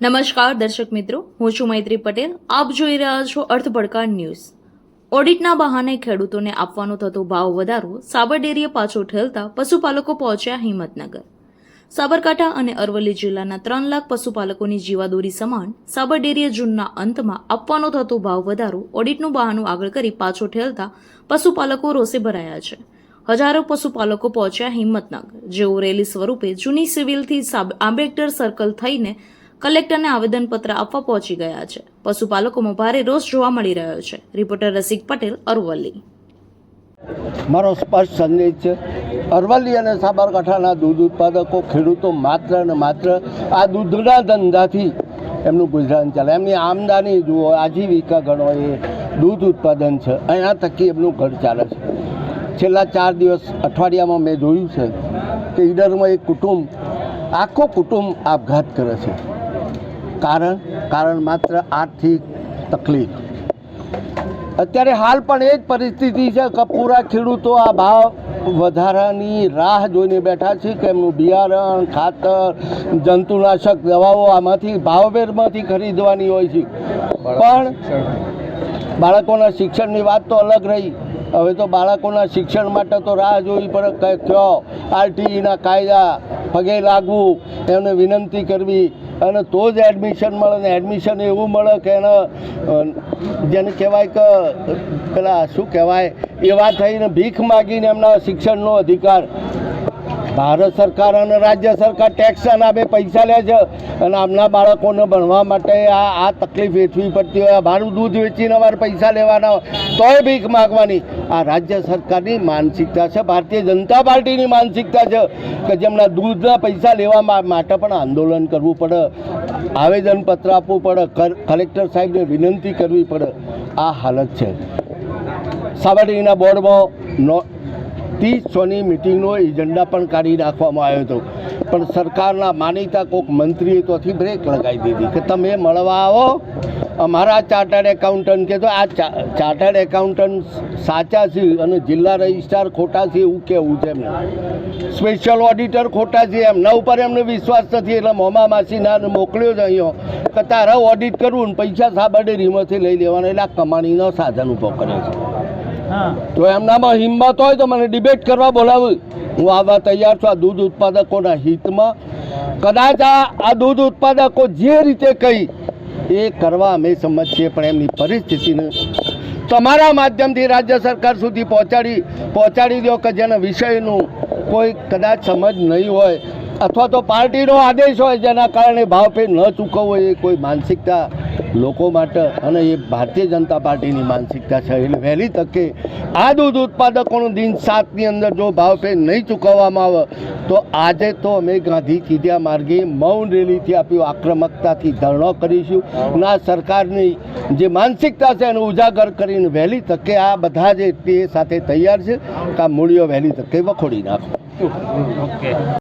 નમસ્કાર, દર્શક મિત્રો. હું છું મૈત્રી પટેલ. આપ જોઈ રહ્યા છો અર્થભડકા ન્યૂઝ. ઓડિટના બહાને ખેડૂતોને આપવાનો થતો ભાવ વધારો સાબરડેરીએ પાછો ઠેલતા પશુપાલકો પહોંચ્યા હિંમતનગર. સાબરકાંઠા અને અરવલ્લી જિલ્લાના ત્રણ લાખ પશુપાલકોની જીવાદોરી સમાન સાબરડેરીએ જૂનના અંતમાં આપવાનો થતો ભાવ વધારો ઓડિટનું બહાનું આગળ કરી પાછો ઠેલતા પશુપાલકો રોષે ભરાયા છે. હજારો પશુપાલકો પહોંચ્યા હિંમતનગર. જેઓ રેલી સ્વરૂપે જૂની સિવિલથી આંબેડકર સર્કલ થઈને કલેક્ટરને આવેદનપત્ર આપવા પહોંચી ગયા છે. પશુપાલકોમાં ભારે રોષ જોવા મળી રહ્યો છે. રિપોર્ટર રસિક પટેલ, અરવલ્લી. મારો સ્પષ્ટ સંદેશ છે. અરવલ્લી અને સાબરકાંઠાના દૂધ ઉત્પાદકો, ખેડૂતો માત્ર ને માત્ર આ દૂધના ધંધાથી એમનું ગુજરાન ચાલે. એમની આમદાની જુઓ, આજીવિકા ગણો એ દૂધ ઉત્પાદન છે. એના થકી એમનું ઘર ચાલે છે. છેલ્લા ચાર દિવસ અઠવાડિયામાં મેં જોયું છે કે ઈડરમાં એક કુટુંબ, આખો કુટુંબ આપઘાત કરે છે. કારણ કારણ માત્ર આર્થિક તકલીફ. અત્યારે હાલ પણ એ જ પરિસ્થિતિ છે કે પૂરા ખેડૂતો આ ભાવ વધારાની રાહ જોઈને બેઠા છે કે એમનું બિયારણ, ખાતર, જંતુનાશક દવાઓ આમાંથી ભાવભેરમાંથી ખરીદવાની હોય છે. પણ બાળકોના શિક્ષણની વાત તો અલગ રહી. હવે તો બાળકોના શિક્ષણ માટે તો રાહ જોવી પડે કયો આરટીઈના કાયદા પગે લાગવું, એમને વિનંતી કરવી. અને તો જ એડમિશન મળે ને એડમિશન એવું મળે કે એને જેને કહેવાય કે, પેલા શું કહેવાય, એવા થઈને ભીખ માગીને એમના શિક્ષણનો અધિકાર ભારત સરકાર અને રાજ્ય સરકાર ટેક્સ નામે પૈસા લે છે અને આમના બાળકોને ભણવા માટે આ આ તકલીફ વેઠવી પડતી હોય મારું દૂધ વેચીને અમારે પૈસા લેવાના હોય, તોય ભીખ માગવાની. આ રાજ્ય સરકારની માનસિકતા છે, ભારતીય જનતા પાર્ટીની માનસિકતા છે કે જેમના દૂધના પૈસા લેવા માટે પણ આંદોલન કરવું પડે, આવેદનપત્ર આપવું પડે કલેક્ટર સાહેબને વિનંતી કરવી પડે. આ હાલત છે. સાબરડીના બોર્ડમાં નો ત્રીસ સોની મિટિંગનો એજન્ડા પણ કાઢી નાખવામાં આવ્યો હતો. પણ સરકારના માનીતા કોઈક મંત્રીએ તોથી બ્રેક લગાવી દીધી કે તમે મળવા આવો, અમારા ચાર્ટર્ડ એકાઉન્ટન્ટ કે તો આ ચાર્ટર્ડ એકાઉન્ટન્ટ સાચા છે અને જિલ્લા રજિસ્ટ્રાર ખોટા છે એવું કેવું છે એમને. સ્પેશિયલ ઓડિટર ખોટા છે, એમના ઉપર એમને વિશ્વાસ નથી, એટલે મોમા માસીના મોકલ્યો છે અહીંયા. કે તારા ઓડિટ કરવું ને પૈસા સાબરડેરીમાંથી લઈ લેવાના, એટલે આ કમાણીનો સાધન ઊભો કરે છે. તો એમનામાં હિંમત હોય તો મને ડિબેટ કરવા બોલાવું. હું આવવા તૈયાર છું, આ દૂધ ઉત્પાદકોના હિતમાં. કદાચ આ આ દૂધ ઉત્પાદકો જે રીતે કહી એ કરવા અમે સમજ છીએ પણ એમની પરિસ્થિતિને તમારા માધ્યમથી રાજ્ય સરકાર સુધી પહોંચાડી પહોંચાડી દો કે જેના વિષયનું કોઈ કદાચ સમજ નહીં હોય. અથવા તો પાર્ટીનો આદેશ હોય જેના કારણે ભાવ પે ન ચૂકવવો એ કોઈ માનસિકતા લોકો માટે અને એ ભારતીય જનતા પાર્ટીની માનસિકતા છે. એટલે વહેલી તકે આ દૂધ ઉત્પાદકોનું દિન સાતની અંદર જો ભાવ પે નહીં ચૂકવવામાં આવે, તો આજે તો અમે ગાંધી ચીધ્યા માર્ગે મૌન રેલીથી આપ્યું આક્રમકતાથી ધરણો કરીશું. ના, સરકારની જે માનસિકતા છે એને ઉજાગર કરીને વહેલી તકે આ બધા જે તે સાથે તૈયાર છે, કે આ મૂળીઓ વહેલી તકે વખોડી નાખો.